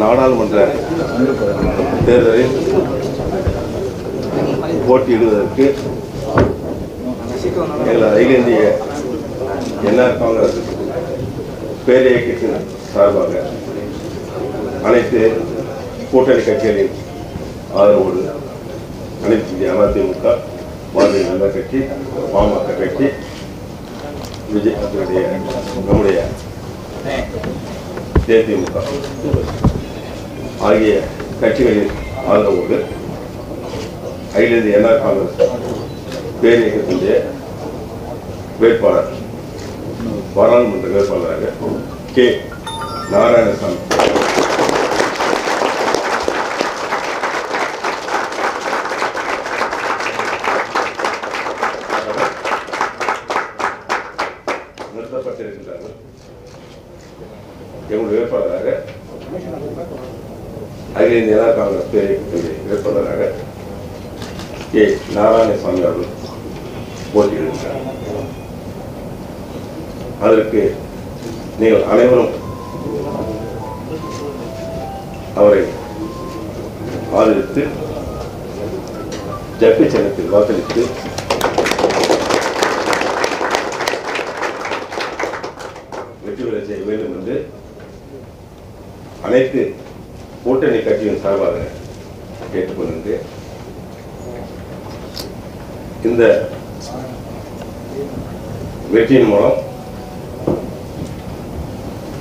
நாடாளுமன்ற தேர்தலில் போட்டியிடுவதற்கு எங்கள் அகில இந்திய என்ஆர் காங்கிரஸ் பேரியக்கத்தின் சார்பாக அனைத்து கூட்டணி கட்சிகளின் ஆதரவோடு அனைத்து இந்திய அதிமுக பாரதிய ஜனதா கட்சி பாமக கட்சி விஜய் அதனுடைய நம்முடைய தேதிமுக ஆகிய கட்சிகளின் ஆதரவோடு அகில இந்திய என்ஆர் காங்கிரஸ் பேரியக்கத்தினுடைய வேட்பாளர் பாராளுமன்ற வேட்பாளராக கே. நாராயணசாமி. நிறுத்தப்பட்டிருக்கின்றார்கள். எங்களுடைய வேட்பாளராக அகில இந்திய காங்கிரஸ் பேரியக்கத்தினுடைய வேட்பாளராக கே நாராயணசாமி அவர்கள் போட்டியிடுகிறார். அதற்கு நீங்கள் அனைவரும் அவரை ஆதரித்து ஜப்பி சின்னத்தில் வாக்களித்து வெற்றி பெற செய்ய வேண்டும் என்று அனைத்து கூட்டணி கட்சியின் சார்பாக கேட்டுக்கொள்கின்றேன். இந்த வெற்றியின் மூலம்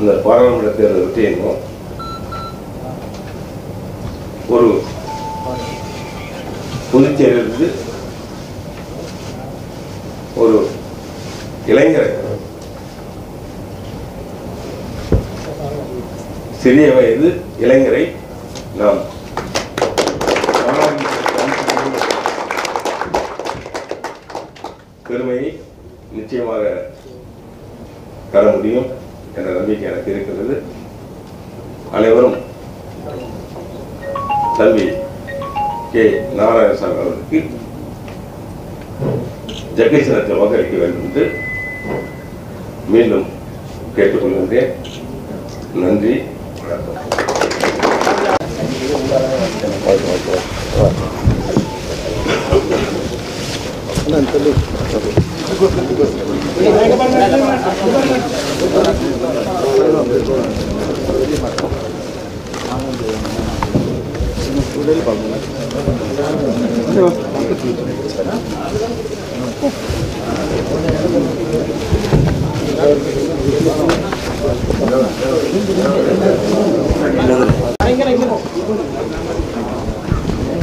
இந்த பாராளுமன்ற தேர்தல் வெற்றியின் மூலம் ஒரு புதுச்சேரியிலிருந்து ஒரு இளைஞர் சிறிய வயது இளைஞரை நாம் பெருமையை நிச்சயமாக தர முடியும் என்ற நம்பிக்கை எனக்கு இருக்கிறது அனைவரும் தம்பி கே நாராயணசாமி அவர்களுக்கு ஜெகதீசனத்தில் வாக்களிக்க வேண்டும் என்று மீண்டும் கேட்டுக்கொள்கின்றேன். நன்றி வணக்கம். Gracias.